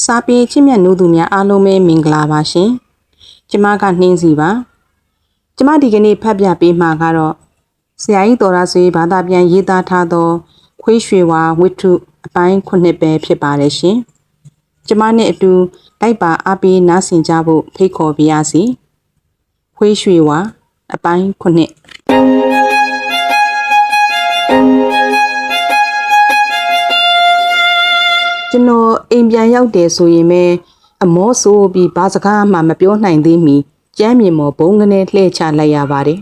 စာပေချစ်မြတ်နိုးသူများအားလုံးပဲမင်္ဂလာပါရှင်။ကျမကနှင်းစီပါ။ကျမဒီကနေ့ဖတ်ပြပေးမှာကတော့ဆရာကြီးတော်ရဆွေဘာသာပြန်ရေးသားထားသော ခွေးရွှေဝါဝိတ္ထုအပိုင်းခုနှစ်ပဲဖြစ်ပါတယ်ရှင်။ကျမနဲ့အတူလိုက်ပါအားပေးနားဆင်ကြဖို့ဖိတ်ခေါ်ပါရစေ။ခွေးရွှေဝါအပိုင်းခုနှစ်ကျွန်တော် အိမ်ပြန်ရောက်တယ်ဆိုရင်ပဲအမောဆိုးပြီးဘာစကားမှမပြောနိုင်သေးမီကျမ်းမြေမော်ဘုံကနေလှည့်ချလိုက်ရပါတယ်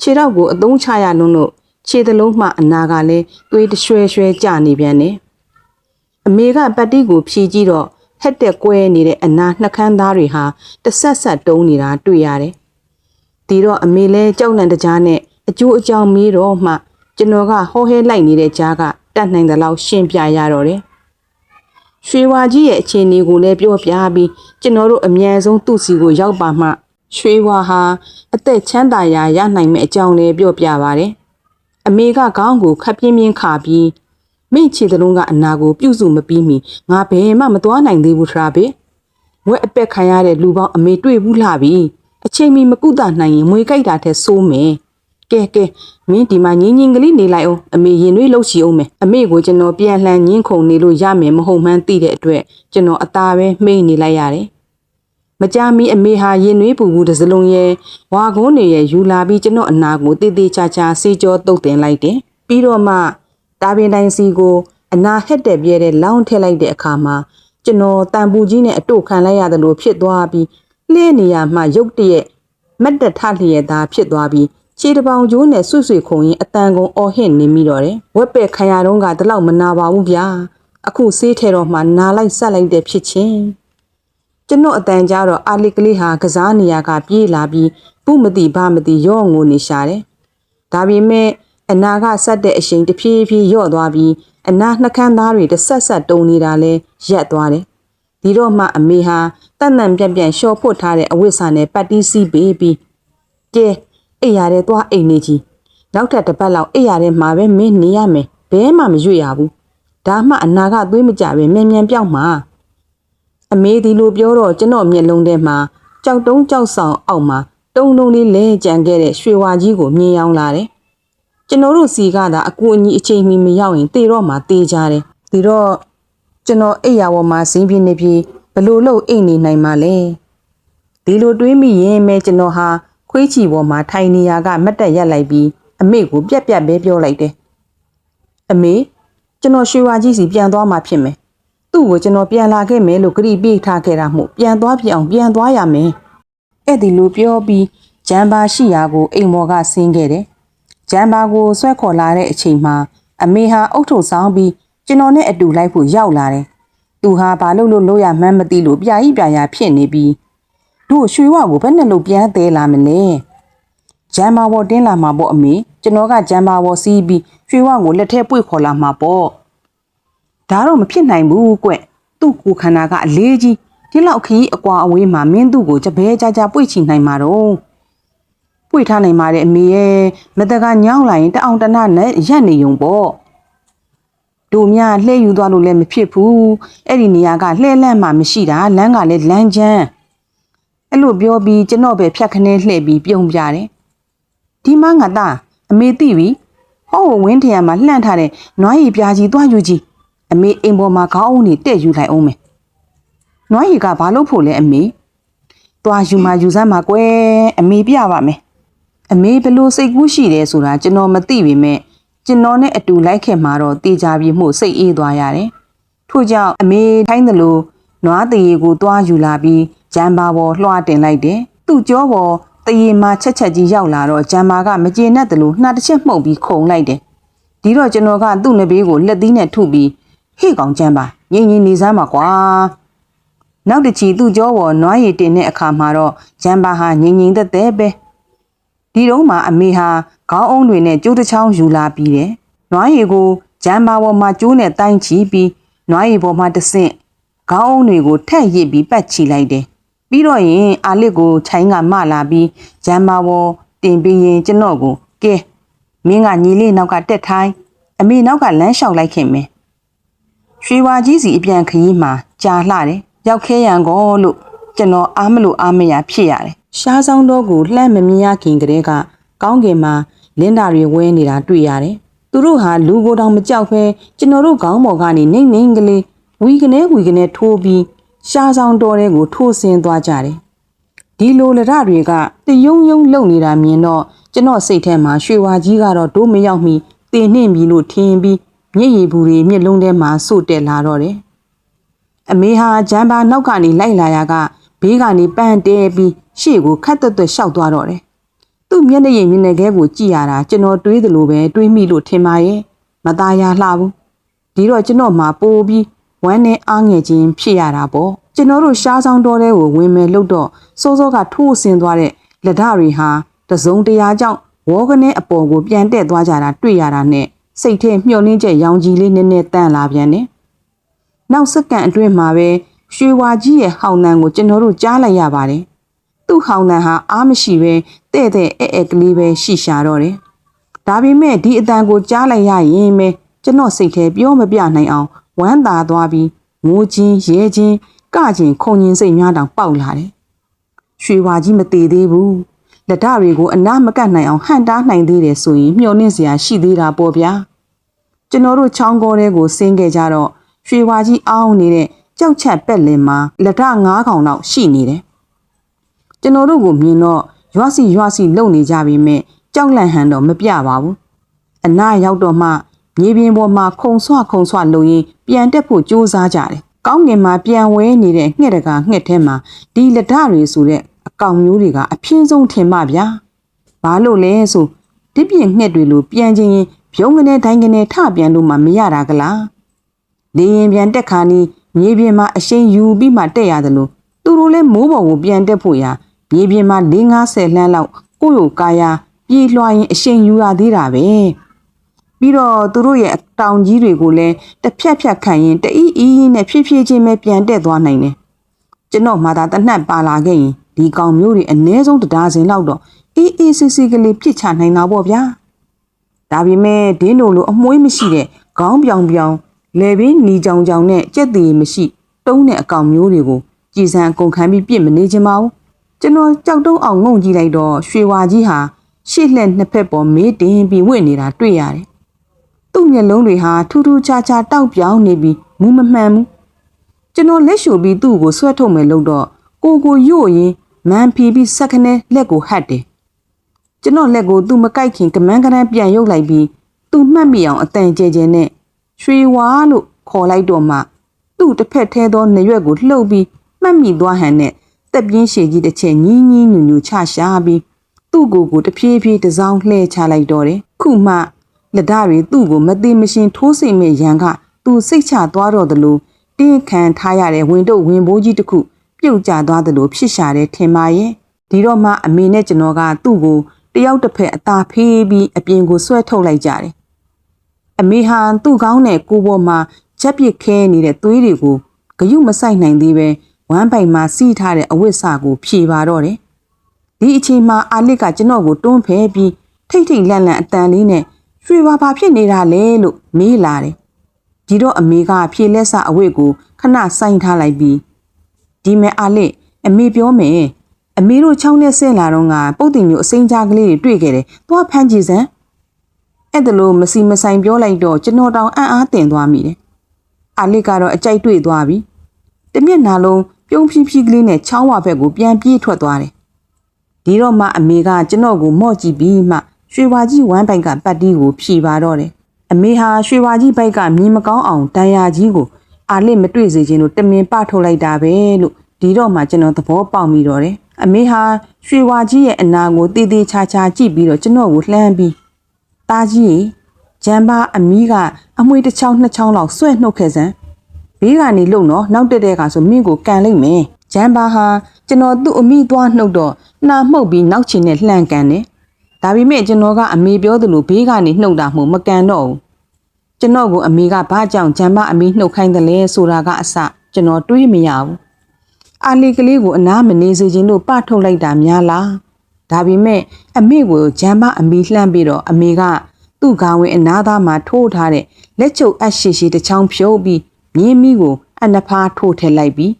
ခြေတော့ကိုအသုံးချရလုံးလို့ခြေသလုံးမှအနာကလည်းသွေးတရွှဲရွှဲကျနေပြန်တယ်အမေကပတ်တိကိုဖြီးကြည့်တော့ဟက်တက်ကွဲနေတဲ့အနာနှကန်းသားတွေဟာတဆက်ဆက်တုံးနေတာတွေ့ရတယ်ဒီတော့အမေလဲကြောက်လန့်တကြားနဲ့အကျိုးအကြောင်းမေးတော့မှကျွန်တော်ကဟောဟဲလိုက်နေတဲ့ကြားကတတ်နိုင်တဲ့လောက်ရှင်းပြရတော့တယ် ရွှေဝါကြီးရဲ့အခြေအနေကိုလည်းပြောပြပြီးကျွန်တော်တို့အမြန်ဆုံးသူ့စီကိုရောက်ပါမှရွှေဝါဟာအသက်ချမ်းသာရာရနိုင်မယ့်အကြောင်းလည်းပြောပြပါတယ်။အမေကခေါင်းကိုခပ်ပြင်းပြင်းခါပြီးမိချေတလုံးကအနာကိုပြုစုမပြီးမီငါဘယ်မှမသွားနိုင်သေးဘူးထရာပဲ။ဝက်အပက်ခံရတဲ့လူပေါင်းအမေတွေ့ဘူးလှပြီ။အချိန်မီမကုသနိုင်ရင်မွေကြိုက်တာထက်ဆိုးမယ်။ ကဲကဲမင်းဒီမှာငင်းငင်းကလေးနေလိုက်အောင်အမေရင်တွေးလှုပ်ချီအောင်မယ်အမေကိုကျွန်တော်ပြန်လှန်ငင်းခုန်နေလို့ရမယ်မဟုတ်မှန်းသိတဲ့အတွက်ကျွန်တော်အသာပဲမှိတ်နေလိုက်ရတယ်မကြမီအမေဟာရင်နွေးပူပူတစ်စလုံးရဲ့ဝါကုန်းတွေရဲ့ယူလာပြီးကျွန်တော်အနာကိုတည်တည်ချာချာစေးကြောတုတ်တင်လိုက်တယ်ပြီးတော့မှတာပင်တိုင်းစီကိုအနာဟက်တဲ့ပြဲတဲ့လောင်းထည့်လိုက်တဲ့အခါမှာကျွန်တော်တန်ပူကြီးနဲ့အတို့ခံလိုက်ရတယ်လို့ဖြစ်သွားပြီးလှဲနေရမှရုတ်တရက်မက်တက်ထလျက်သားဖြစ်သွားပြီး ခြေတစ်ပောင်ကျိုးနဲ့ဆွဆွခုံရင်အတန်ကုန်အော်ဟစ်နေမိတော့တယ်ဝက်ပက်ခံရတော့ကတလောက်မနာပါဘူးဗျာအခုဆေးထဲတော့မှနာလိုက်ဆက်လိုက်တဲ့ဖြစ်ချင်းကျွန်တော်အတန်ကြတော့အာလီကလေးဟာကစားနေရကပြေးလာပြီးပုမတိဘာမတိရော့ငိုနေရှာတယ်ဒါပေမဲ့အနာကဆက်တဲ့အချိန်တဖြည်းဖြည်းရော့သွားပြီးအနာနှကန်းသားတွေတစ်ဆက်ဆက်တုံနေတာလဲရက်သွားတယ်ဒီတော့မှအမေဟာတန်တန်ပြက်ပြက်ရှော့ဖွတ်ထားတဲ့အဝတ်စာနဲ့ပတ်တီးစီးပေးပြီးကဲ အိပ်ရတဲ့သွားအိမ်နေကြီးနောက်ထပ်တစ်ပတ်လောက်အိပ်ရတဲ့မှာပဲမင်းနေရမယ်ဘဲမှမရွေ့ရဘူးဒါမှအနာကသွေးမကြပဲမြန်မြန်ပြောက်မှာအမေဒီလိုပြောတော့ကျွန်တော်မျက်လုံးထဲမှာကြောက်တုံးကြောက်ဆောင်အောက်မှာတုံတုံလေးလဲကြံခဲ့တဲ့ရွှေဝါကြီးကိုမြင်ရောက်လာတယ်ကျွန်တော်တို့စီကသာအကူအညီအချိန်မီမရောက်ရင်တေတော့မှတေးကြတယ်ဒီတော့ကျွန်တော်အိပ်ရဝမှာဇင်းပြင်းနေပြီးဘလို့လို့အိတ်နေနိုင်မှာလဲဒီလိုတွေးမိရင်မဲကျွန်တော်ဟာ ခွေးချီပေါ်မှာထိုင်နေရကမတ်တက်ရက်လိုက်ပြီးအမေကိုပြက်ပြက်ပဲပြောလိုက်တယ်အမေကျွန်တော်ရွှေဝါကြီးစီပြန်သွားမှဖြစ်မယ်သူ့ကိုကျွန်တော်ပြန်လာခဲ့မယ်လို့ကြိပေးထားခဲ့တာမို့ပြန်သွားပြအောင်ပြန်သွားရမယ်အဲ့ဒီလိုပြောပြီးဂျမ်ဘာရှိရာကိုအိမ်မော်ကဆင်းခဲ့တယ်ဂျမ်ဘာကိုဆွဲခေါ်လာတဲ့အချိန်မှာအမေဟာအုတ်ထုတ်ဆောင်ပြီးကျွန်တော်နဲ့အတူလိုက်ဖို့ရောက်လာတယ်သူဟာဘာလို့လို့လို့ရမှန်းမသိလို့ပြာကြီးပြာရာဖြစ်နေပြီး တို့ရွှေဝါကိုဘယ်နဲ့လို့ပြန်သေးလာမလဲဂျမ်ဘာဝတင်းလာမှာပေါ့အမေကျွန်တော်ကဂျမ်ဘာဝစီးပြီးရွှေဝါကိုလက်ထဲပွေခေါ်လာမှာပေါ့ဒါတော့မဖြစ်နိုင်ဘူးကွသူ့ကိုယ်ခန္ဓာကအလေးကြီးဒီလောက်ခရီးအကွာအဝေးမှာမင်းသူ့ကိုကြပဲကြကြပွေချီနိုင်မှာတော့ပွေထားနိုင်ပါတယ်အမေရဲ့မတကညောင်းလာရင်တအောင်တနနဲ့ရက်နေုံပေါ့တို့မြလှဲယူသွားလို့လည်းမဖြစ်ဘူးအဲ့ဒီနေရာကလှဲလန့်မှမရှိတာလမ်းကလည်းလမ်းချမ်း အဲ့လိုပြောပြီးကျွန်တော်ပဲဖြတ်ခနဲလှည့်ပြီးပြုံးပြတယ်ဒီမှငါသားအမေသိပြီဟောဝင်းထရံမှာလှန့်ထားတဲ့နွားရည်ပြားကြီးသွားယူကြည့်အမေအိမ်ပေါ်မှာခေါင်းအုံးနေတက်ယူလိုက်အောင်မယ်နွားရည်ကဘာလို့ဖို့လဲအမေသွားယူမှယူစမ်းမှာကွယ်အမေပြပါမယ်အမေဘလို့စိတ်ကူးရှိတယ်ဆိုတာကျွန်တော်မသိပေမဲ့ကျွန်တော်နဲ့အတူလိုက်ခင်မှာတော့တေချာပြီးမှုစိတ်အေးသွားရတယ်ထို့ကြောင့်အမေထိုင်းတယ်လို့နွားတရေကိုသွားယူလာပြီး ဂျမ်ဘာပေါ်လွှားတင်လိုက်တယ်သူ့ကြောပေါ်တရေမှာချက်ချက်ကြီးရောက်လာတော့ဂျမ်ဘာကမကျေနပ်တယ်လို့နှာတစ်ချက်မှုတ်ပြီးခုန်လိုက်တယ်ဒီတော့ကျွန်တော်ကသူ့နဘေးကိုလက်သီးနဲ့ထုပြီးဟေ့ကောင်ဂျမ်ဘာငိမ့်ငိမ့်နေစမ်းပါကွာနောက်တစ်ချီသူ့ကြောပေါ်နွားရည်တင်တဲ့အခါမှာတော့ဂျမ်ဘာဟာငိမ့်ငိမ့်သက်သက်ပဲဒီတော့မှအမေဟာခေါင်းအုံးတွေနဲ့ကျိုးတစ်ချောင်းယူလာပြီးတယ်နွားရည်ကိုဂျမ်ဘာပေါ်မှာကျိုးနဲ့တိုင်းချီပြီးနွားရည်ပေါ်မှာတဆင့်ခေါင်းအုံးတွေကိုထက်ရစ်ပြီးပတ်ချီလိုက်တယ် ပြီးတော့ရင်အာလစ်ကိုချိုင်းကမလာပြီးဂျမ်မာဝတင်ပြီးရင်ကျွန်တော်ကိုကဲမင်းကညီလေးနောက်ကတက်ထိုင်းအမေနောက်ကလမ်းလျှောက်လိုက်ခင်မယ်ရွှေဝါကြီးစီအပြန်ခရီးမှာကြာလှတယ်ရောက်ခဲရန်ကောလို့ကျွန်တော်အားမလို့အားမရဖြစ်ရတယ်ရှားဆောင်တော့ကိုလှမ်းမမြင်ရခင်ကတည်းကကောင်းကင်မှာလင်းတာတွေဝဲနေတာတွေ့ရတယ်သူတို့ဟာလူကိုယ်တောင်မကြောက်ဘဲကျွန်တော်တို့ခေါင်းပေါ်ကနေနှိမ့်နှိမ့်ကလေးဝီကနေဝီကနေထိုးပြီး ရှားဆောင်တော်တဲ့ကိုထိုးဆင်းသွားကြတယ်ဒီလိုလရတွေကတယုံယုံလုံနေတာမြင်တော့ကျွန်တော်စိတ်ထဲမှာရွှေဝါကြီးကတော့ဒိုးမရောက်မီတင်နှင့်ပြီလို့ထင်ပြီးမျက်ရည်ဘူးတွေမျက်လုံးထဲမှာစို့တက်လာတော့တယ်အမေဟာဂျမ်ဘာနောက်ကနေလိုက်လာရကဘေးကနေပန်းတဲပြီးရှေ့ကိုခတ်သက်သက်ရှောက်သွားတော့တယ်သူ့မျက်နှာရည်မျက်နှာခဲကိုကြည့်ရတာကျွန်တော်တွေးသလိုပဲတွေးမိလို့ထင်ပါရဲ့မသားရလှဘူးဒီတော့ကျွန်တော်မှပိုးပြီး ဝမ်းနဲ့အားငယ်ခြင်းဖြစ်ရတာပေါ့ကျွန်တော်တို့ရှားဆောင်တော်တဲ့ကိုဝင်မယ်လို့တော့စိုးစိုးကထိုးဆင်းသွားတဲ့လက်ဓာတွေဟာတစုံတရာကြောင့်ဝေါကနေအပေါ်ကိုပြန်တက်သွားကြတာတွေ့ရတာနဲ့စိတ်ထဲမျှော်လင့်ချက်ရောင်ကြီးလေးနည်းနည်းတန့်လာပြန်တယ်နောက်စက္ကန့်အတွင်းမှာပဲရွှေဝါကြီးရဲ့ဟောင်းတန်ကိုကျွန်တော်တို့ကြားလိုက်ရပါတယ်သူ့ဟောင်းတန်ဟာအားမရှိပဲတဲ့တဲ့အဲအဲကလေးပဲရှိရှာတော့တယ်ဒါပေမဲ့ဒီအတန်ကိုကြားလိုက်ရရင်ပဲကျွန်တော်စိတ်ထဲပြောမပြနိုင်အောင် ဝမ်းသာသွားပြီးငိုချင်းရဲချင်းကချင်းခုန်ချင်းစိတ်များတောင်ပေါက်လာတယ်။ရွှေဝါကြီးမသေးသေးဘူး။လက်ဓာတွေကိုအနာမကတ်နိုင်အောင်ဟန်တားနိုင်သေးတယ်ဆိုရင်မျှော်လင့်စရာရှိသေးတာပေါ့ဗျာ။ကျွန်တော်တို့ချောင်းကောထဲကိုဆင်းခဲ့ကြတော့ရွှေဝါကြီးအောင်းနေတဲ့ကြောက်ချက်ပက်လင်မှာလက်ဓာငါးကောင်လောက်ရှိနေတယ်။ကျွန်တော်တို့ကိုမြင်တော့ရွာစီရွာစီလုံနေကြပြီမဲ့ကြောက်လန့်ဟန်တော့မပြပါဘူး။အနာရောက်တော့မှ မြေပြင်ပေါ်မှာခုံဆွခုံဆွလုံရင်းပြန်တက်ဖို့ကြိုးစားကြတယ်။ကောင်းကင်မှာပြန်ဝဲနေတဲ့ငှက်တကာငှက်ထဲမှာဒီလက်ဓာတွေဆိုတဲ့အကောင်မျိုးတွေကအပြင်းဆုံးထင်မှဗျာ။ဘာလို့လဲဆိုဒီပြင်းငှက်တွေလိုပြန်ချင်းရင်ဖြုံးကနေတိုင်းကနေထပြန်လို့မှမရတာကလား။လေရင်ပြန်တက်ခါနီးမြေပြင်မှာအရှိန်ယူပြီးမှတက်ရတယ်လို့သူတို့လည်းမိုးပေါ်ကိုပြန်တက်ဖို့ရာမြေပြင်မှာ၄50လှမ်းလောက်ကိုယ့်ကိုကာယာပြေးလွှားရင်အရှိန်ယူရသေးတာပဲ။ ပြီးတော့သူတို့ရဲ့အတောင်ကြီးတွေကိုလည်းတစ်ဖြတ်ဖြတ်ခံရင်တအီးအီးနဲ့ဖြည်းဖြည်းချင်းပဲပြန်တက်သွားနိုင်တယ်။ကျွန်တော်မှသာတနတ်ပါလာခဲ့ရင်ဒီကောင်မျိုးတွေအ ਨੇ ဆုံးတရားစင်လောက်တော့အေးအေးစစ်စစ်ကလေးပြစ်ချနိုင်တာပေါ့ဗျာ။ဒါပေမဲ့ဒင်းတို့လိုအမွှေးမရှိတဲ့ခေါင်းပြောင်ပြောင်လေပင်နီကြောင်ကြောင်နဲ့ကြက်သေးမရှိတုံးတဲ့အကောင်မျိုးတွေကိုကြည်စံကုန်ခံပြီးပြစ်မနေချင်ပါဘူး။ကျွန်တော်ကြောက်တုံးအောင်ငုံကြည့်လိုက်တော့ရွှေဝါကြီးဟာရှေ့လက်နှစ်ဖက်ပေါ်မေးတင်ပြီးဝင့်နေတာတွေ့ရတယ်။ သူ့မျက်လုံးတွေဟာထူးထူးခြားခြားတောက်ပြောင်းနေပြီးမူးမမှန်ဘူး။ကျွန်တော်လက်ရှူပြီးသူ့ကိုဆွဲထုတ်မယ်လို့တော့ကိုကိုယို့ရင်မန်ဖီပြီးစက်ခနဲလက်ကိုဟတ်တယ်။ကျွန်တော်လက်ကိုသူ့မကြိုက်ခင်ကမန်းကရန်ပြန်ရုပ်လိုက်ပြီးသူ့မှတ်မိအောင်အတန်ကျဲကျဲနဲ့ရွှေဝါလို့ခေါ်လိုက်တော့မှသူ့တစ်ဖက်ထဲသောနရွက်ကိုလှုပ်ပြီးမှတ်မိသွားဟန်နဲ့တက်ပြင်းရှည်ကြီးတစ်ချက်ညင်းညင်းညူညူချရှာပြီးသူ့ကိုယ်ကိုတဖြည်းဖြည်းတစောင်းလှဲချလိုက်တော့တယ်ခုမှ လက်ဓာတွေသူ့ကိုမသိမရှင်ထိုးစိတ်မဲ့ရန်ကသူစိတ်ချသွားတော့တယ်လို့တင်းခံထားရတဲ့ဝင်တော့ဝင်ဘိုးကြီးတစ်ခုပြုတ်ကျသွားတယ်လို့ဖြစ်ရှာတယ်ထင်ပါရဲ့ဒီတော့မှအမေနဲ့ကျွန်တော်ကသူ့ကိုတယောက်တစ်ဖက်အသာဖေးပြီးအပြင်ကိုဆွဲထုတ်လိုက်ကြတယ်အမေဟန်သူ့ကောင်းနဲ့ကိုပေါ်မှာချက်ပစ်ခဲနေတဲ့သွေးတွေကိုဂယုမဆိုင်နိုင်သေးပဲဝမ်းပိုင်မှာစီးထားတဲ့အဝတ်စကိုဖြေပါတော့တယ်ဒီအချိန်မှာအာလစ်ကကျွန်တော်ကိုတွန်းဖဲပြီးထိတ်ထိတ်လန့်လန့်အတန်လေးနဲ့ ရွှေပါပါဖြစ်နေတာလေလို့မေးလာတယ်ဒီတော့အမေကဖြေလက်စအဝတ်ကိုခဏဆိုင်ထားလိုက်ပြီးဒီမဲ့အာလစ်အမေပြောမယ်အမေတို့ချောင်းနဲ့ဆင်းလာတော့ငါပုတ်တင်မျိုးအစိမ်းကြားကလေးတွေတွေ့ခဲ့တယ်။သွားဖမ်းကြည့်စမ်း။အဲ့ဒါလို့မစီမဆိုင်ပြောလိုက်တော့ကျွန်တော်တောင်အံ့အားတင်သွားမိတယ်။အာလစ်ကတော့အကြိုက်တွေ့သွားပြီ။တမျက်နှာလုံးပြုံးဖြီးဖြီးကလေးနဲ့ချောင်းဝဘက်ကိုပြန်ပြေးထွက်သွားတယ်။ဒီတော့မှအမေကကျွန်တော်ကိုမော့ကြည့်ပြီးမှ ရွှေဝါကြီးဝမ်းပိုက်ကပတ်တီးကိုဖြီပါတော့တယ်။အမေဟာရွှေဝါကြီးဘိုက်ကမြင်မကောင်းအောင်တန်ရာကြီးကိုအာလစ်မတွေ့စေခြင်းလို့တမင်ပထုတ်လိုက်တာပဲလို့ဒီတော့မှကျွန်တော်သဘောပေါက်မိတော့တယ်။အမေဟာရွှေဝါကြီးရဲ့အနာကိုတည်တည်ချာချာကြည့်ပြီးတော့ကျွန်တော်ကိုလှမ်းပြီးတာကြီးဂျမ်ဘာအမီးကအမွှေးတစ်ချောင်းနှစ်ချောင်းလောက်ဆွဲနှုတ်ခဲ့စမ်းဘေးကနေလုံတော့နောက်တက်တဲ့ကဆိုမင်းကိုကန်လိုက်မယ်ဂျမ်ဘာဟာကျွန်တော်သူ့အမိသွားနှုတ်တော့နှာမှုတ်ပြီးနောက်ချင်နဲ့လှန့်ကန်တယ် ဒါပေမဲ့ကျွန်တော်ကအမေပြောသလိုဘေးကနေနှုတ်တာမှမကန်တော့ဘူးကျွန်တော်ကိုအမေကဘာကြောင့်ဂျမ်ဘာအမီးနှုတ်ခိုင်းတယ်လဲဆိုတာကအစကျွန်တော်တွေးမရဘူးအာလီကလေးကိုအနားမနေစေခြင်းလို့ပထုတ်လိုက်တာများလားဒါပေမဲ့အမေကိုဂျမ်ဘာအမီလှမ်းပြီးတော့အမေကသူ့ခေါင်းဝင်အနားသားမှာထိုးထားတဲ့လက်ချုပ်အပ်ရှိရှိတစ်ချောင်းဖြုတ်ပြီးမြင်းမီးကိုအနဖားထိုးထည့်လိုက်ပြီး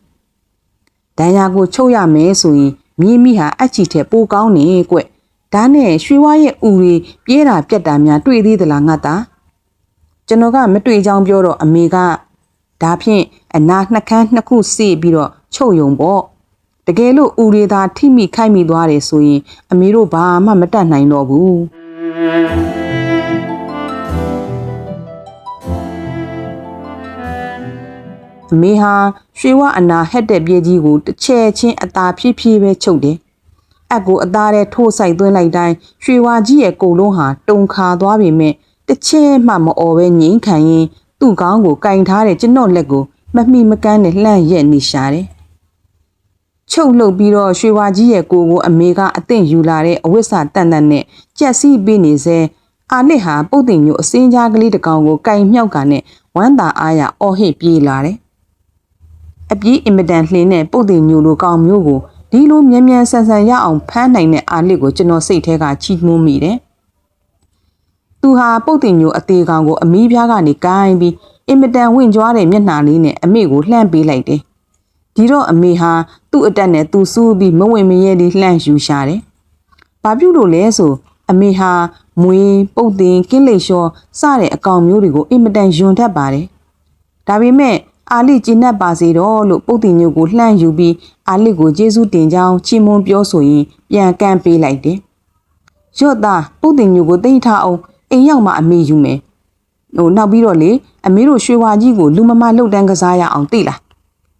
ဒဏ်ရာကိုချုပ်ရမယ်ဆိုရင်မြင်းမီးဟာအချီထက်ပိုကောင်းနေကွ ဒါနဲ့ရွှေဝါရဲ့ဥတွေပြေးတာပြက်တာများတွေ့သေးသလားငါသားကျွန်တော်ကမတွေ့ကြောင်းပြောတော့အမေကဒါဖြင့်အနာနှကန်းနှစ်ခုစေ့ပြီးတော့ချုပ်ယုံပေါ့တကယ်လို့ဥတွေသာထိမိခိုက်မိသွားတယ်ဆိုရင် အမေတို့ဘာမှမတတ်နိုင်တော့ဘူးအမေဟာရွှေဝအနာဟက်တဲ့ပြေးကြီးကိုတစ်ချက်ချင်းအသာဖြည်းဖြည်းပဲချုပ်တယ် အက်ကိုအသားထဲထိုးဆိုင်သွင်းလိုက်တိုင်းရွှေဝါကြီးရဲ့ကိုယ်လုံးဟာတုံခါသွားပေမဲ့တစ်ချက်မှမအော်ပဲငိမ့်ခံရင်သူ့ကောင်းကိုကင်ထားတဲ့ကျွန်တော်လက်ကိုမမိမကန်းနဲ့လှန့်ရက်နေရှာတယ်။ချုပ်လှုပ်ပြီးတော့ရွှေဝါကြီးရဲ့ကိုယ်ကိုအမေကအသင့်ယူလာတဲ့အဝိဆာတန်တန်နဲ့ကြက်စီးပေးနေစေအာလစ်ဟာပုတ်တင်မျိုးအစင်းကြားကလေးတစ်ကောင်ကိုကင်မြောက်ကနဲ့ဝမ်းသာအားရအော်ဟစ်ပြေးလာတယ်။အပြေးအင်မတန်လှင်းတဲ့ပုတ်တင်မျိုးလိုကောင်မျိုးကို ဒီလိုမြန်မြန်ဆန်ဆန်ရအောင်ဖမ်းနိုင်တဲ့အာလစ်ကိုကျွန်တော်စိတ်ထဲကချီးမွမ်းမိတယ်။သူဟာပုတ်တင်မျိုးအသေးကောင်ကိုအမီးပြားကနေကိုင်းပြီးအင်မတန်ဝင့်ကြွားတဲ့မျက်နှာလေးနဲ့အမေကိုလှမ်းပေးလိုက်တယ်။ဒီတော့အမေဟာသူ့အတက်နဲ့သူစူးပြီးမဝင်မရဲလေးလှမ်းယူရှာတယ်။ဘာပြုလို့လဲဆိုအမေဟာမွေးပုတ်တင်ကင်းလိတ်လျှောစတဲ့အကောင်မျိုးတွေကိုအင်မတန်ယွန်တတ်ပါတယ်။ဒါပေမဲ့ အာလိကျင်းတ်ပါစေတော့လို့ပုတ်တင်ညို့ကိုလှမ်းယူပြီးအာလိကိုကျေးဇူးတင်ကြောင်းချီးမွမ်းပြောဆိုရင်ပြန်ကန့်ပေးလိုက်တယ်။ရော့သားပုတ်တင်ညို့ကိုတိတ်ထားအောင်အိမ်ရောက်မှအမေယူမယ်။ဟိုနောက်ပြီးတော့လေအမေတို့ရွှေဝါကြီးကိုလူမမလှုပ်တန်းကစားရအောင်သိလား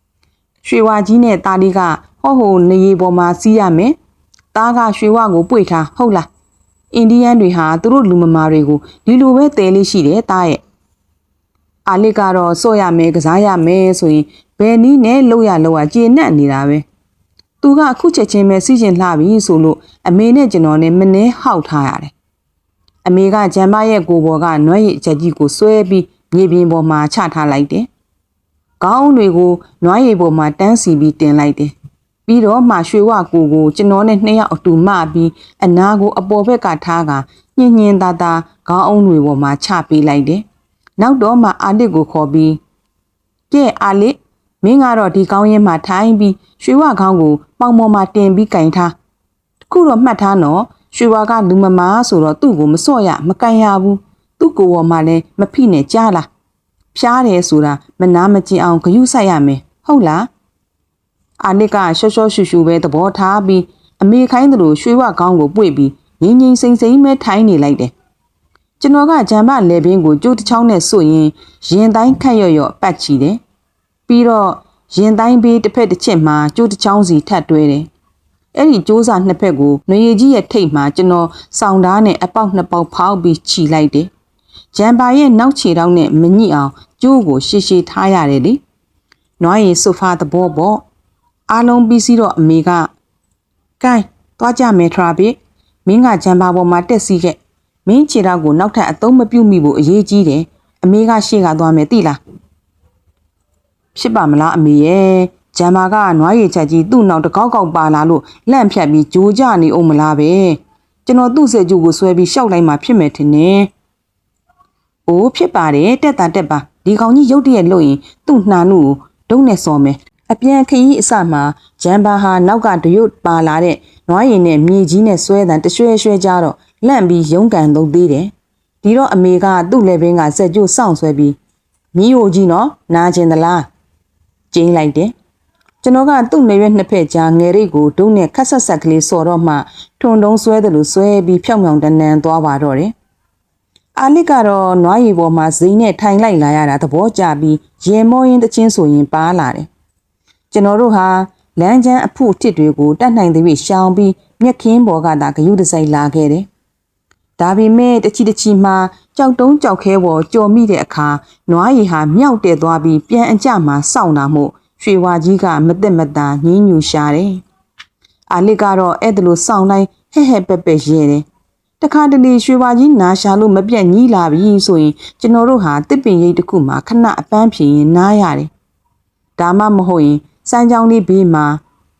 ။ရွှေဝါကြီးနဲ့တာလီကဟောဟိုနေရီပေါ်မှာစီးရမယ်။တားကရွှေဝါကိုပွေထားဟုတ်လား။အိန္ဒိယန်တွေဟာသူတို့လူမမာတွေကိုဒီလိုပဲတဲလေးရှိတယ်တားရဲ့ အာလစ်ကတော့စော့ရမယ်ကစားရမယ်ဆိုရင်ဘယ်နည်းနဲ့လှုပ်ရလှုပ်ရကျေနပ်နေတာပဲသူကအခုချက်ချင်းပဲစီးကျင်လှပြီဆိုလို့အမေနဲ့ကျွန်တော်နဲ့မနှဲဟောက်ထားရတယ်အမေကဂျမ်ဘာရဲ့ကိုယ်ပေါ်ကနွဲ့ရည်ချက်ကြီးကိုဆွဲပြီးမြေပြင်ပေါ်မှာချထားလိုက်တယ်ခေါင်းတွေကိုနွားရည်ပေါ်မှာတန်းစီပြီးတင်လိုက်တယ်ပြီးတော့မှရွှေဝကိုကိုကျွန်တော်နဲ့နှစ်ယောက်အတူမှပြီးအနာကိုအပေါ်ဘက်ကထားကညင်ညင်သာသာခေါင်းအုံးတွေပေါ်မှာချပေးလိုက်တယ် နောက်တော့မှအာလစ်ကိုခေါ်ပြီးကဲအာလစ်မင်းကတော့ဒီကောင်းရင်မှထိုင်းပြီးရွှေဝခေါင်းကိုပေါင်ပေါ်မှာတင်ပြီးကင်ထားတခုတော့မှတ်ထားနော်ရွှေဝကလူမမားဆိုတော့သူ့ကိုမစော့ရမကန်ရဘူးသူ့ကိုယ်ပေါ်မှာလည်းမဖိနဲ့ကြားလားဖျားတယ်ဆိုတာမနာမကျင်အောင်ဂယုဆိုင်ရမယ်ဟုတ်လားအာနစ်ကရှော့ရှော့ရှူရှူပဲသဘောထားပြီးအမေခိုင်းသလိုရွှေဝခေါင်းကိုပွေပြီးငင်းငင်းစိမ့်စိမ့်ပဲထိုင်းနေလိုက်တယ် ကျွန်တော်ကဂျမ်မလေဘင်းကိုကြိုးတစ်ချောင်းနဲ့ဆိုရင်ရင်တိုင်းခတ်ရော့ရော့ပတ်ချီတယ်ပြီးတော့ရင်တိုင်းဘေးတစ်ဖက်တစ်ချက်မှာကြိုးတစ်ချောင်းစီထပ်တွဲတယ်အဲ့ဒီကြိုးစာနှစ်ဖက်ကိုနွေကြီးရဲ့ထိတ်မှာကျွန်တော်စောင်းဓားနဲ့အပေါက်နှစ်ပေါက်ဖောက်ပြီးခြီလိုက်တယ်ဂျမ်ပါရဲ့နောက်ခြေထောက်နဲ့မညိအောင်ကျိုးကိုရှည်ရှည်ထားရတယ်လေနွားရီဆိုဖာသဘောပေါ့အားလုံးပြီးစီတော့အမေကကဲသွားကြမယ်ထရာဘစ်မင်းကဂျမ်ပါပေါ်မှာတက်စီခဲ့ မင်းခြေထောက်ကိုနောက်ထပ်အသုံးမပြုမိဖို့အရေးကြီးတယ်အမေကရှေ့ကသွားမယ်သိလားဖြစ်ပါမလားအမေရဲ့ဂျမ်မာကနွားရည်ချက်ကြီးသူ့နောက်တကောက်ကောက်ပါလာလို့လန့်ဖြတ်ပြီးကြိုးကြနေအောင်မလားပဲကျွန်တော်သူ့ဆက်ကျူကိုဆွဲပြီးရှောက်လိုက်မှဖြစ်မယ်ထင်တယ်။အိုးဖြစ်ပါတယ်တက်တာတက်ပါဒီကောင်ကြီးရုတ်တရက်လို့ရင်သူ့နှာနုကိုဒုံနဲ့စော်မယ်အပြန်ခရီးအစမှာဂျမ်ဘာဟာနောက်ကတရွတ်ပါလာတဲ့နွားရည်နဲ့မြေကြီးနဲ့ဆွဲတန်တရွှဲရွှဲကြတော့ လန့်ပြီးရုန်းကန်သုံးသေးတယ်ဒီတော့အမေကသူ့လက်ဘင်းကစက်ကြိုးစောင့်ဆွဲပြီးမြီးဟိုကြီးနော်နာကျင်သလားကျင်းလိုက်တယ်ကျွန်တော်ကသူ့နေရွက်နှစ်ဖက်ကြားငယ်ရိတ်ကိုဒုံနဲ့ခက်ဆက်ဆက်ကလေးစော်တော့မှထုံတုံးဆွဲတယ်လို့ဆွဲပြီးဖြောင်ဖြောင်တန်းတန်းသွားပါတော့တယ်အာလစ်ကတော့နွားရီပေါ်မှာဇိနဲ့ထိုင်လိုက်လာရတာသဘောကျပြီးရေမောရင်းတချင်းဆိုရင်ပါလာတယ်ကျွန်တော်တို့ဟာလမ်းကျန်းအဖို့တစ်တွေကိုတတ်နိုင်သည်ရှောင်ပြီးမျက်ခင်းပေါ်ကသာဂယုတစိုက်လာခဲ့တယ် ဒါပေမဲ့တချီတချီမှာကြောက်တုံးကြောက်ခဲပေါ်ကြော်မိတဲ့အခါနွားရီဟာမြောက်တဲသွားပြီးပြန်အကြမှာစောင့်တာမို့ရွှေဝါကြီးကမသက်မတန်ညင်းညူရှာတယ်။အာလစ်ကတော့အဲ့ဒါလိုစောင့်တိုင်းဟဲ့ဟဲ့ပက်ပက်ရဲတယ်။တခါတလေရွှေဝါကြီးနာရှာလို့မပြတ်ညီးလာပြီဆိုရင်ကျွန်တော်တို့ဟာတစ်ပင်ရိပ်တစ်ခုမှာခဏအပန်းဖြေရင်နားရတယ်။ဒါမှမဟုတ်ရင်စမ်းကြောင်းလေးဘေးမှာ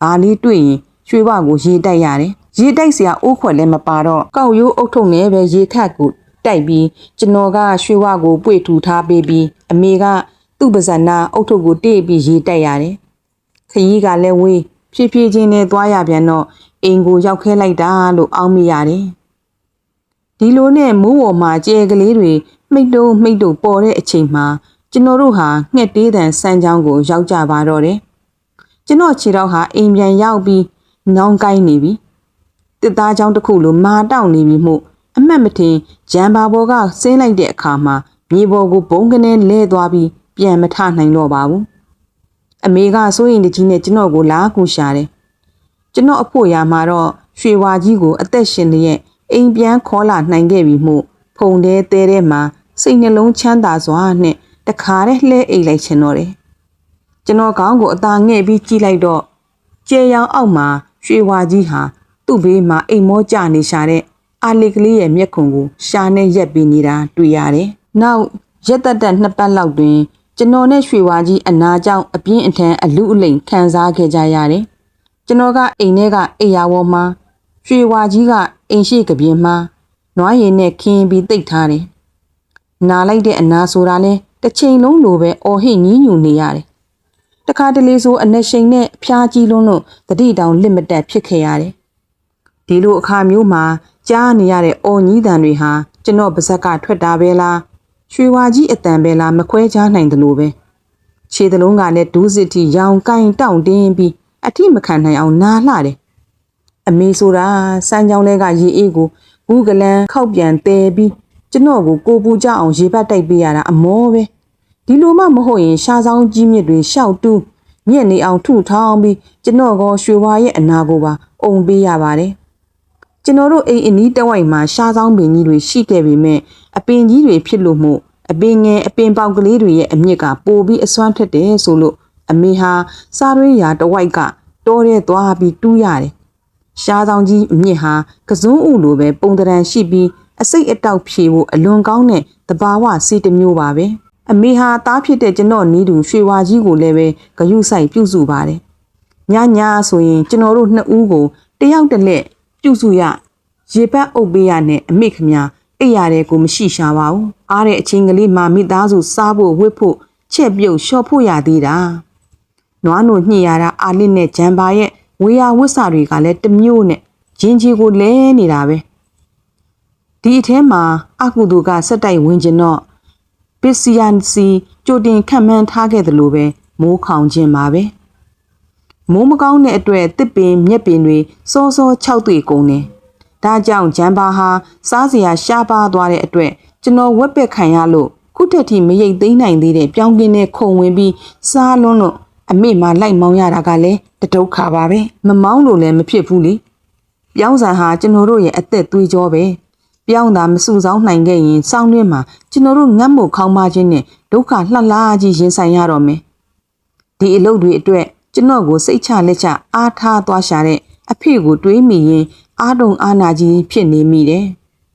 ဘာလေးတွေ့ရင်ရွှေဝါကိုရေတိုက်ရတယ် ရေတိုက်စရာအိုးခွက်လည်းမပါတော့ကောက်ရိုးအုတ်ထုံနဲ့ပဲရေခတ်ကိုတိုက်ပြီးကျွန်တော်ကရွှေဝကိုပွေထူထားပေးပြီးအမေကသူ့ပါဇက်နာအုတ်ထုပ်ကိုတေးပြီးရေးတက်ရတယ်ခရီးကလည်းဝေးဖြည်းဖြည်းချင်းနဲ့သွားရပြန်တော့အိမ်ကိုရောက်ခဲလိုက်တာလို့အောက်မိရတယ်ဒီလိုနဲ့မိုးပေါ်မှာကြဲကလေးတွေမိတ်တုံးမိတ်တုံပေါ်တဲ့အချိန်မှာကျွန်တော်တို့ဟာငှက်တေးတန်စမ်းချောင်းကိုရောက်ကြပါတော့တယ်ကျွန်တော်ခြေတော့ဟာအိမ်ပြန်ရောက်ပြီးငောင်းကိုင်းနေပြီ တစ်သားချောင်းတစ်ခုလိုမာတောက်နေပြီမို့အမှတ်မထင်ဂျမ်ဘာဘော်ကဆင်းလိုက်တဲ့အခါမှာမြေပေါ်ကိုဘုံကနေလဲသွားပြီးပြန်မထနိုင်တော့ပါဘူးအမေကစိုးရင်တကြီးနဲ့ကျွန်တော်ကိုလာကူရှာတယ်ကျွန်တော်အဖို့ရာမှာတော့ရွှေဝါကြီးကိုအသက်ရှင်လျက်အိမ်ပြန်ခေါ်လာနိုင်ခဲ့ပြီမို့ဖုန်တဲတဲထဲမှာစိတ်နှလုံးချမ်းသာစွာနဲ့တခါတည်းလှဲအိတ်လိုက်ချင်တော့တယ်ကျွန်တော်ခေါင်းကိုအသာငဲ့ပြီးကြည့်လိုက်တော့ကျဲရောင်အောက်မှာရွှေဝါကြီးဟာ သူ့ဘေးမှာအိမ်မောကျနေရှာတဲ့အာလီကလေးရဲ့မျက်ခုံကိုရှာနဲ့ရက်ပြီးနေတာတွေ့ရတယ်။နောက်ရက်တက်တက်နှစ်ပတ်လောက်တွင်ကျွန်တော်နဲ့ရွှေဝါကြီးအနာကြောင့်အပြင်းအထန်အလူအလိမ်ခံစားခဲ့ကြရတယ်။ကျွန်တော်ကအိမ်ထဲကအိယာဝေါ်မှာရွှေဝါကြီးကအိမ်ရှိကပြင်းမှာနွားရည်နဲ့ခင်းပြီးတိတ်ထားတယ်။နာလိုက်တဲ့အနာဆိုတာလဲတစ်ချိန်လုံးလိုပဲအော်ဟစ်ညင်းညူနေရတယ်။တခါတလေဆိုအနက်ရှိန်နဲ့ဖျားကြီးလုံးလို့တတိတောင်လစ်မတက်ဖြစ်ခဲ့ရတယ်။ ဒီလိုအခါမျိုးမှာကြားနေရတဲ့အော်ကြီးတန်တွေဟာကျွန်တော်ပါဇက်ကထွက်တာပဲလားရွှေဝါကြီးအတန်ပဲလားမခွဲခြားနိုင်တယ်လို့ပဲခြေသလုံးကလည်းဒူးစစ်တီရောင်ကိုင်းတောင့်တင်းပြီးအထိမခံနိုင်အောင်နာလှတယ်အမေဆိုတာစမ်းကြောင်းလဲကရေအေးကိုဘူးကလန်ခောက်ပြန်တဲပြီးကျွန်တော်ကိုကိုပူကြအောင်ရေပတ်တိုက်ပေးရတာအမောပဲဒီလိုမှမဟုတ်ရင်ရှားဆောင်ကြီးမြစ်တွေရှောက်တူးမြက်နေအောင်ထုထောင်းပြီးကျွန်တော်ကရွှေဝါရဲ့အနာကိုပါအုံပေးရပါတယ် ကျွန်တော်တို့အိမ်အနီးတဝိုက်မှာရှားဆောင်ပင်ကြီးတွေရှိခဲ့ပေမဲ့အပင်ကြီးတွေဖြစ်လို့မို့အပင်ငယ်အပင်ပေါက်ကလေးတွေရဲ့အမြင့်ကပိုပြီးအစွမ်းထက်တယ်ဆိုလို့အမေဟာစားရွေးရာတဝိုက်ကတောထဲသွားပြီးတူးရတယ်။ရှားဆောင်ကြီးအမြင့်ဟာကစုံးဥလိုပဲပုံတရံရှိပြီးအစိတ်အတောက်ဖြေဖို့အလွန်ကောင်းတဲ့တဘာဝစီတစ်မျိုးပါပဲ။အမေဟာသားဖြစ်တဲ့ကျွန်တော်နီးတူရွှေဝါကြီးကိုလည်းပဲဂယုဆိုင်ပြုစုပါတယ်။ညညဆိုရင်ကျွန်တော်တို့နှစ်ဦးကိုတယောက်တစ်လက် ပြုစုရရေပတ်အုပ်ပေးရနဲ့အမိခမညာအိပ်ရတဲ့ကိုမရှိရှာပါဘူးအားတဲ့အချင်းကလေးမှမိသားစုစားဖို့ဝတ်ဖို့ချက်ပြုတ်လျှော့ဖို့ရသေးတာနွားနို့ညှိရတာအာလစ်နဲ့ဂျမ်ပါရဲ့ဝေယဝတ်စာတွေကလည်းတမျိုးနဲ့ဂျင်းကြီးကိုလဲနေတာပဲဒီအထဲမှာအကုသူကစက်တိုက်ဝင်ကျင်တော့ပစ္စယန်စီကြိုတင်ခံမှန်းထားခဲ့တယ်လို့ပဲမိုးခေါင်ခြင်းပါပဲ မိုးမကောင်းတဲ့အတွက်တစ်ပင်မြက်ပင်တွေစောစောခြောက်တွေကုန်တယ်ဒါကြောင့်ဂျမ်ဘာဟာစားစရာရှားပါသွားတဲ့အတွက်ကျွန်တော်ဝက်ပက်ခံရလို့ခုထက်ထိမရိတ်သိမ်းနိုင်သေးတဲ့ပြောင်းကင်းနဲ့ခုံဝင်ပြီးစားလွန်းလို့အမေမှလိုက်မောင်းရတာကလည်းတဒုက္ခပါပဲမမောင်းလို့လည်းမဖြစ်ဘူးလေပြောင်းဆန်ဟာကျွန်တော်တို့ရဲ့အသက်သွေးကြောပဲပြောင်းတာမစုဆောင်းနိုင်ခဲ့ရင်စောင်းတွင်းမှာကျွန်တော်တို့ငတ်မို့ခေါင်းမခြင်းနဲ့ဒုက္ခလှလှကြီးရင်ဆိုင်ရတော့မယ်ဒီအလုပ်တွေအတွက် ကျွန်တော်ကိုစိတ်ချလက်ချအားထားသွားရှာတဲ့အဖေကိုတွေးမိရင်အားတုံအားနာကြီးဖြစ်နေမိတယ်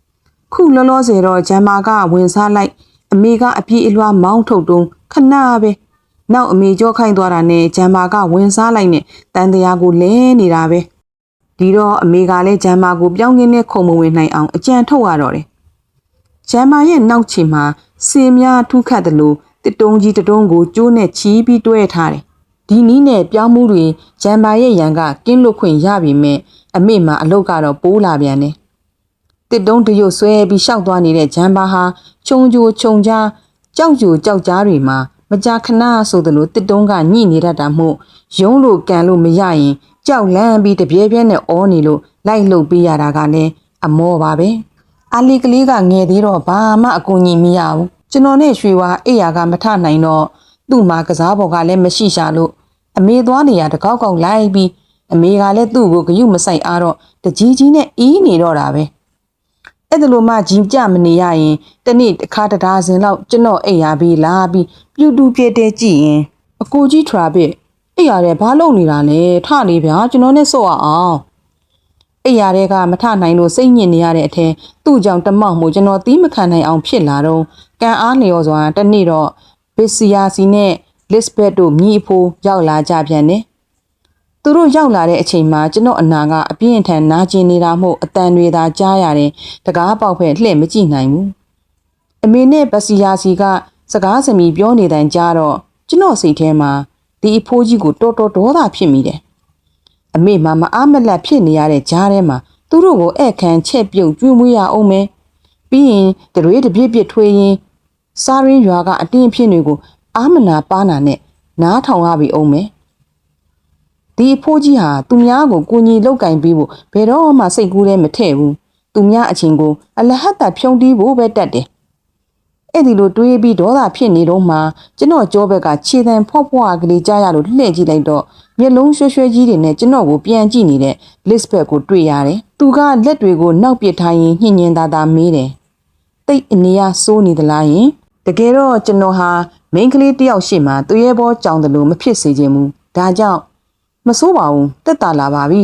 ။ခုလောလောဆယ်တော့ဂျမ်မာကဝင်စားလိုက်အမေကအပြေးအလွှားမောင်းထုတ်တုံးခဏပဲ။နောက်အမေကြောခိုင်းသွားတာနဲ့ဂျမ်မာကဝင်စားလိုက်နဲ့တန်တရားကိုလဲနေတာပဲ။ဒီတော့အမေကလည်းဂျမ်မာကိုပြောင်းကင်းနဲ့ခုံမဝင်နိုင်အောင်အကြံထုတ်ရတော့တယ်။ဂျမ်မာရဲ့နောက်ချီမှာစင်များထူးခတ်တယ်လို့တစ်တုံးကြီးတတုံးကိုကျိုးနဲ့ချီးပြီးတွဲထားတယ်။ ဒီနီးနဲ့ပြောင်းမှုတွေဂျမ်မာရဲ့ရန်ကကင်းလွတ်ခွင့်ရပြီမဲ့အမေမှာအလုတ်ကတော့ပိုးလာပြန်တယ်။တစ်တုံးတရုတ်ဆွဲပြီးရှောက်သွားနေတဲ့ဂျမ်ဘာဟာခြုံကြိုခြုံကြားကြောက်ကြိုကြောက်ကြားတွေမှာမကြာခဏဆိုသလိုတစ်တုံးကညှိနေတတ်တာမို့ရုံးလို့ကန်လို့မရရင်ကြောက်လန့်ပြီးတပြဲပြဲနဲ့အောနေလို့လိုက်လှုပ်ပေးရတာကလည်းအမောပါပဲ။အာလီကလေးကငယ်သေးတော့ဘာမှအကူညီမရဘူး။ကျွန်တော်နဲ့ရွှေဝါအိယာကမထနိုင်တော့ သူ့မှာကစားပေါ်ကလည်းမရှိရှာလို့အမေသွားနေရတကောက်ကောက်လိုက်ပြီးအမေကလည်းသူ့ကိုဂယုမဆိုင်အားတော့တကြီးကြီးနဲ့အီးနေတော့တာပဲအဲ့ဒါလိုမှကြီးကြမနေရရင်တနေ့တစ်ခါတဒါဇင်လောက်ကျွန်တော်အိပ်ရပြီးလာပြီးပြူတူပြဲတဲကြည့်ရင်အကိုကြီးထရာဘစ်အိပ်ရတဲ့ဘာလုပ်နေတာလဲထနေဗျာကျွန်တော်နဲ့ဆော့ရအောင်အိပ်ရတဲ့ကမထနိုင်လို့စိတ်ညစ်နေရတဲ့အထက်သူ့ကြောင့်တမောက်မှုကျွန်တော်သီးမခံနိုင်အောင်ဖြစ်လာတော့ကန်အားလျော်စွာတနေ့တော့ ဘစ်စီယာစီနဲ့လစ်ဘက်တို့မြည်ဖို့ရောက်လာကြပြန်တယ်သူတို့ရောက်လာတဲ့အချိန်မှာကျွန်တော်အနာကအပြင်းအထန်နာကျင်နေတာမို့အတန်တွေသာကြားရတယ်တကားပေါက်ဖက်လှည့်မကြည့်နိုင်ဘူးအမေနဲ့ပစီယာစီကစကားစမီပြောနေတဲ့အကြားတော့ကျွန်တော်စိတ်ထဲမှာဒီအဖိုးကြီးကိုတော်တော်ဒေါသဖြစ်မိတယ်အမေမမအားမလက်ဖြစ်နေရတဲ့ကြားထဲမှာသူတို့ကိုဧကန်ချက်ပြုတ်ကျွေးမွေးရအောင်မယ်ပြီးရင်တရွေးတပြစ်ပြစ်ထွေးရင် စားရင်းရွာကအတင်းအဖြစ်တွေကိုအာမနာပါနာနဲ့နားထောင်ရပြီအောင်မယ်ဒီအဖိုးကြီးဟာသူများကိုကိုကြီးလောက်ကင်ပြီးဖို့ဘယ်တော့မှစိတ်ကူးထဲမထည့်ဘူးသူများအချင်းကိုအလဟတ်တာဖြုံတီးဖို့ပဲတတ်တယ်အဲ့ဒီလိုတွေးပြီးဒေါသဖြစ်နေတော့မှကျွန်တော်ကြောဘက်ကခြေတံဖော့ဖွားကလေးကြားရလို့လှည့်ကြည့်လိုက်တော့မျက်လုံးရွှဲရွှဲကြီးတွေနဲ့ကျွန်တော်ကိုပြန်ကြည့်နေတဲ့ Lisbeth ကိုတွေ့ရတယ်။သူကလက်တွေကိုနောက်ပစ်ထားရင်ညှင်ညင်သာသာမေးတယ်။တိတ်အနေရစိုးနေသလားယင် တကယ်တော့ကျွန်တော်ဟာမိန်းကလေးတယောက်ရှိမှသူရဲ့ဘောကြောင်တယ်လို့မဖြစ်စေချင်ဘူး။ဒါကြောင့်မစိုးပါဘူးတက်တာလာပါပြီ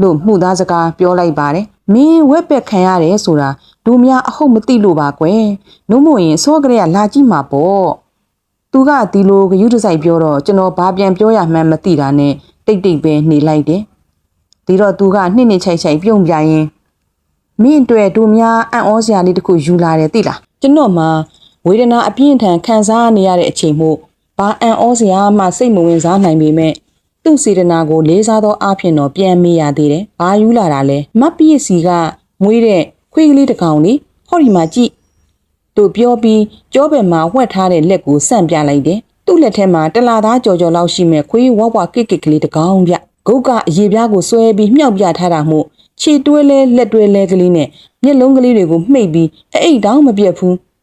လို့မှုသားစကားပြောလိုက်ပါတယ်။မင်းဝက်ပက်ခံရတယ်ဆိုတာဒူများအဟုတ်မသိလို့ပါကွယ်။နှုံးမို့ရင်စောကလေးကလာကြည့်မှာပေါ့။သူကဒီလိုဂယုတစိုက်ပြောတော့ကျွန်တော်ဘာပြန်ပြောရမှန်းမသိတာနဲ့တိတ်တိတ်ပဲနေလိုက်တယ်။ဒီတော့သူကနှစ်နှစ်ချိုက်ချိုက်ပြုံးပြရင်မင်းအတွက်တို့များအံ့ဩစရာလေးတစ်ခုယူလာတယ်သိလား။ကျွန်တော်မှ ဝေဒနာအပြင်းထန်ခံစားနေရတဲ့အချိန်မို့ဘာအံ့ဩစရာမှစိတ်မဝင်စားနိုင်ပေမဲ့သူ့စေတနာကိုလေးစားသောအဖြစ်တော့ပြန်မေးရသေးတယ်။ဘာယူလာတာလဲ။မတ်ပြည့်စီကမွေးတဲ့ခွေးကလေးတစ်ကောင်လေးဟောဒီမှာကြည့်သူပြောပြီးကြောဘက်မှာဝှက်ထားတဲ့လက်ကိုဆန့်ပြလိုက်တယ်။သူ့လက်ထဲမှာတလာသားကြော်ကြော်လောက်ရှိမဲ့ခွေးဝဝကိတ်ကိတ်ကလေးတစ်ကောင်ဗျ။ဂုတ်ကအရေပြားကိုဆွဲပြီးမြှောက်ပြထားတာမို့ခြေတွဲလဲလက်တွဲလဲကလေးနဲ့မျက်လုံးကလေးတွေကိုမှိတ်ပြီးအအိတ်တောင်မပြတ်ဘူး။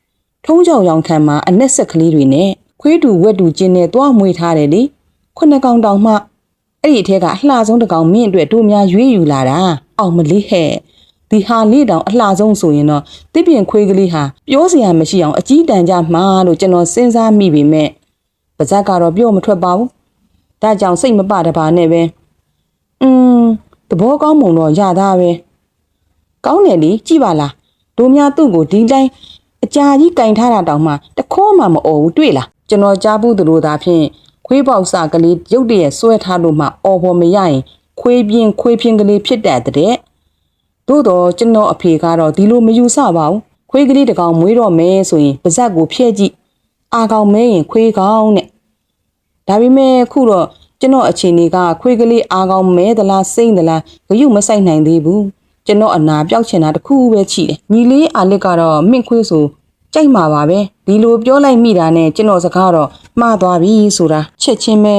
ထုံးကြောင်ရောင်ခံမှာအနက်ဆက်ကလေးတွေနဲ့ခွေးတူဝက်တူကျင်းနဲ့တွားမွေးထားတယ်လေ။ခုနှစ်ကောင်တောင်မှအဲ့ဒီအထက်ကအလှဆုံးတစ်ကောင်မင်းအတွက်တို့များရွေးယူလာတာ။အောင်မလေးဟဲ့။ဒီဟာလေးတောင်အလှဆုံးဆိုရင်တော့တစ်ပြင်ခွေးကလေးဟာပြောစရာမရှိအောင်အကြီးတန်းကြမှာလို့ကျွန်တော်စဉ်းစားမိပေမဲ့ပါဇက်ကတော့ပြောမထွက်ပါဘူးဒါကြောင့်စိတ်မပတပါနဲ့ပဲอืมသဘောကောင်းမုံတော့ရသားပဲကောင်းတယ်လေကြည့်ပါလားတို့များသူ့ကိုဒီတိုင်း အကြာကြီးကင်ထားတာတောင်မှတခိုးမှမအော်ဘူးတွေ့လားကျွန်တော်ကြားဘူးသူတို့သာဖြင့်ခွေးပေါက်စကလေးရုတ်တရက်ဆွဲထားလို့မှအော်ပေါ်မရရင်ခွေးပြင်းခွေးပြင်းကလေးဖြစ်တတ်တဲ့သို့တော့ကျွန်တော်အဖေကတော့ဒီလိုမယူဆပါဘူးခွေးကလေးတစ်ကောင်မွေးတော့မဲဆိုရင်ပါဇက်ကိုဖျက်ကြည့်အာကောင်မဲရင်ခွေးကောင်နဲ့ဒါပေမဲ့ခုတော့ကျွန်တော်အခြေအနေကခွေးကလေးအာကောင်မဲသလားစိမ့်သလားဂယုမဆိုင်နိုင်သေးဘူး ကျွန်တော်အနာပြောက်ချင်တာတခုပဲရှိတယ်ညီလေးအာလစ်ကတော့မင့်ခွေးဆိုကြိုက်မှာပါပဲဒီလိုပြောလိုက်မိတာနဲ့ကျွန်တော်စကားတော့မှားသွားပြီဆိုတာချက်ချင်းပဲ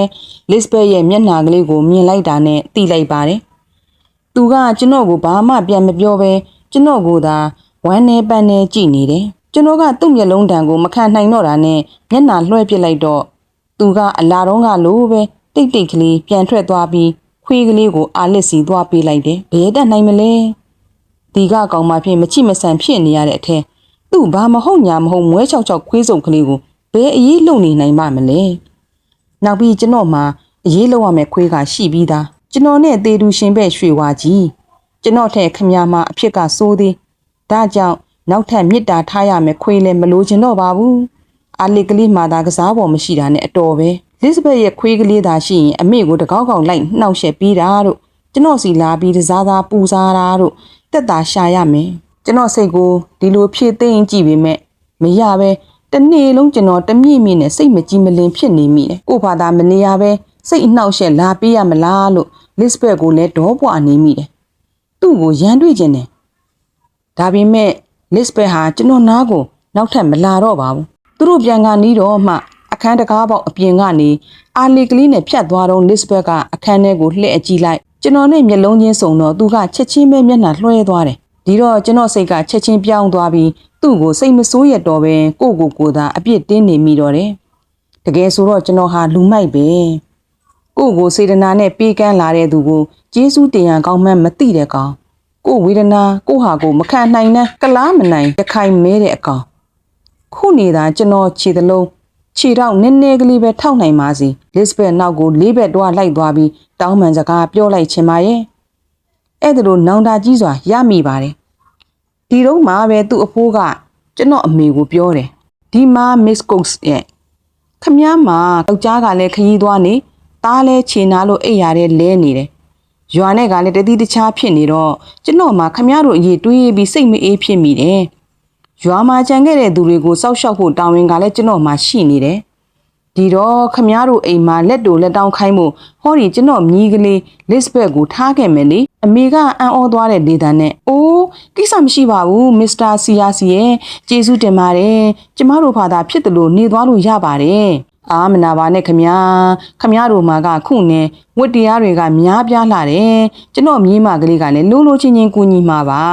လစ်ဘက်ရဲ့မျက်နှာကလေးကိုမြင်လိုက်တာနဲ့တိလိုက်ပါတယ်သူကကျွန်တော်ကိုဘာမှပြန်မပြောဘဲကျွန်တော်ကိုသာဝမ်းနေပန်းနေကြည့်နေတယ်ကျွန်တော်ကသူ့မျက်လုံးတံကိုမခံနိုင်တော့တာနဲ့မျက်နှာလွှဲပစ်လိုက်တော့သူကအလာတော့ကလိုပဲတိတ်တိတ်ကလေးပြန်ထွက်သွားပြီး ခွေးကလေးကိုအာလစ်စီသွားပေးလိုက်တယ်ဘယ်တတ်နိုင်မလဲဒီကကောင်မဖြစ်မချိမဆန်ဖြစ်နေရတဲ့အထက်သူ့ဘာမဟုတ်ညာမဟုတ်မွဲချောက်ချောက်ခွေးစုံကလေးကိုဘယ်အေးလုံနေနိုင်ပါမလဲနောက်ပြီးကျွန်တော်မှာအရေးလောက်ရမယ့်ခွေးကရှိပြီးသားကျွန်တော်နဲ့တေတူရှင်ဘက်ရွှေဝါကြီးကျွန်တော်ထက်ခမများမှာအဖြစ်ကစိုးသေးဒါကြောင့်နောက်ထပ်မြစ်တာထားရမယ်ခွေးလည်းမလိုချင်တော့ပါဘူးအာလီကလေးမှာသာကစားပေါ်မရှိတာနဲ့အတော်ပဲ လစ်ဘက်ရဲ့ခွေးကလေးသာရှိရင်အမေကိုတကောက်ကောင်လိုက်နှောက်ရှက်ပြီးတာတို့ကျွန်တော်စီလာပြီးတစားသားပူစားတာတို့တက်တာရှာရမယ်ကျွန်တော်စိတ်ကိုဒီလိုဖြည့်သိမ့်ကြည့်ပေမဲ့မရပဲတနေ့လုံးကျွန်တော်တမြင့်မြင့်နဲ့စိတ်မကြည်မလင်ဖြစ်နေမိတယ်ကို့ဘာသာမနေရပဲစိတ်အနှောက်အယှက်လာပေးရမလားလို့လစ်ဘက်ကိုလည်းဒေါပွားနေမိတယ်သူ့ကိုရန်တွေ့ခြင်းတယ်ဒါပေမဲ့လစ်ဘက်ဟာကျွန်တော်နားကိုနောက်ထပ်မလာတော့ပါဘူးသူတို့ပြန်ကနီးတော့မှ အခန်းတကားပေါက်အပြင်ကနေအာလီကလေးနဲ့ဖြတ်သွားတော့လစ်ဘက်ကအခန်းထဲကိုလှည့်အကြည့်လိုက်ကျွန်တော်နဲ့မျက်လုံးချင်းစုံတော့သူကချက်ချင်းပဲမျက်နှာလွှဲသွားတယ်ဒီတော့ကျွန်တော်စိတ်ကချက်ချင်းပြောင်းသွားပြီးသူ့ကိုစိတ်မဆိုးရတော့ပဲကိုကိုကိုသာအပြစ်တင်းနေမိတော့တယ်တကယ်ဆိုတော့ကျွန်တော်ဟာလူမိုက်ပဲကိုကိုစေတနာနဲ့ပေးကမ်းလာတဲ့သူကိုကျေးဇူးတင်ရန်ကောင်းမှန်းမသိတဲ့ကောင်ကိုဝေဒနာကိုဟာကိုမခံနိုင်နဲ့ကလားမနိုင်တခိုင်မဲတဲ့အကောင်ခုနေတာကျွန်တော်ခြေသလုံး ခြေတော့နည်းနည်းကလေးပဲထောက်နိုင်ပါစီလစ်ဘက်နောက်ကိုလေးဘက်တော့လိုက်သွားပြီးတောင်းပန်စကားပြောလိုက်ချင်ပါရဲ့အဲ့ဒါလိုနောင်တကြီးစွာရမိပါတယ်ဒီတော့မှပဲသူ့အဖိုးကကျွန်တော်အမေကိုပြောတယ်ဒီမှာ Miss Cooks ရဲ့ခမည်းမယောက်ျားကလည်းခရီးသွားနေသားလည်းခြေနာလို့အိပ်ရတဲ့လဲနေတယ်ရွာနဲ့ကလည်းတတိတခြားဖြစ်နေတော့ကျွန်တော်မှခမည်းတော်အရေးတွေးပြီးစိတ်မအေးဖြစ်မိတယ် ရွာမှာကြံခဲ့တဲ့သူတွေကိုစောက်ရှောက်ဖို့တာဝန်ကလည်းကျွန်တော်မှရှိနေတယ်ဒီတော့ခမည်းတော်အိမ်မှာလက်တိုလက်တောင်းခိုင်းမှုဟောဒီကျွန်တော်မြီးကလေးလစ်ဘက်ကိုထားခဲ့မယ်လေအမေကအံ့ဩသွားတဲ့ဒေတာနဲ့အိုးကိစ္စမရှိပါဘူးမစ္စတာစီယာစီရဲ့ကျေးဇူးတင်ပါတယ်ကျမတို့ဘာသာဖြစ်တယ်လို့နေသွားလို့ရပါတယ်အာမနာပါနဲ့ခမည်းခမည်းတော်မှာကခုနဲ့ဝတ်တရားတွေကများပြားလာတယ်ကျွန်တော်မြီးမကလေးကလည်းလိုးလိုးချင်းချင်းကူညီမှာပါ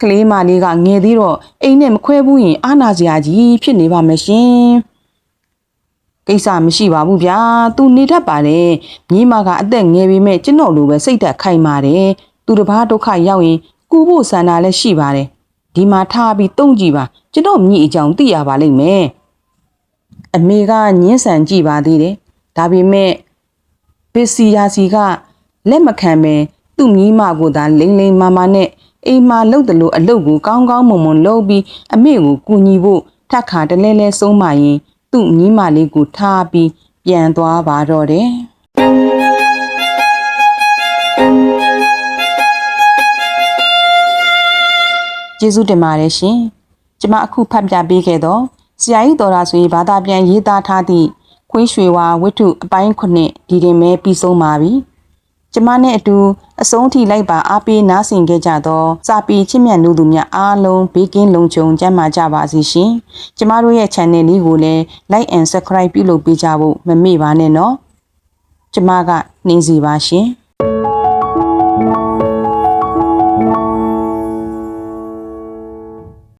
ကလေးမလေးကငယ်သေးတော့အိမ်နဲ့မခွဲဘူးရင်အာနာစရာကြီးဖြစ်နေပါမယ်ရှင်ကိစ္စမရှိပါဘူးဗျာသူနေတတ်ပါတယ်မြင်းမကအသက်ငယ်ပေမဲ့ကျွန်တော်လိုပဲစိတ်သက်ခိုင်ပါတယ်သူတစ်ပါးဒုက္ခရောက်ရင်ကူဖို့ဆန္ဒလည်းရှိပါတယ်ဒီမှာထားပြီးတုံးကြည့်ပါကျွန်တော်မြည်အကြောင်းသိရပါလိမ့်မယ်အမေကညှင်းဆန်ကြည့်ပါသေးတယ်ဒါပေမဲ့ပစ္စည်းယာစီကလက်မခံပဲသူ့မြီးမကိုသာလိမ့်လိမ့်မာမာနဲ့ အိမ်မှာလှုပ်တယ်လို့အလုပ်ကိုကောင်းကောင်းမွန်မွန်လုပ်ပြီးအမေကိုကူညီဖို့ထက်ခါတလဲလဲဆုံးမရင်သူ့မြီးမလေးကိုထားပြီးပြန်သွားပါတော့တယ်ကျေးဇူးတင်ပါတယ်ရှင်ကျမအခုဖတ်ပြပေးခဲ့တော့ဆရာကြီးတော်ရာဆိုရင်ဘာသာပြန်ရေးသားထားသည့်ခွေးရွှေဝါဝတ္ထုအပိုင်းခုနှစ်ဒီတင်မဲပြီးဆုံးပါပြီ ကျမနဲ့အတူအဆုံးထိလိုက်ပါအားပေးနားဆင်ခဲ့ကြသောစာပေချစ်မြတ်လူသူများအားလုံးဘေးကင်းလုံခြုံကြမှာကြပါစေရှင်ကျမတို့ရဲ့ channel လေးကိုလည်း like and subscribe ပြုလုပ်ပေးကြဖို့မမေ့ပါနဲ့နော်ကျမကနှင်းစီပါရှင်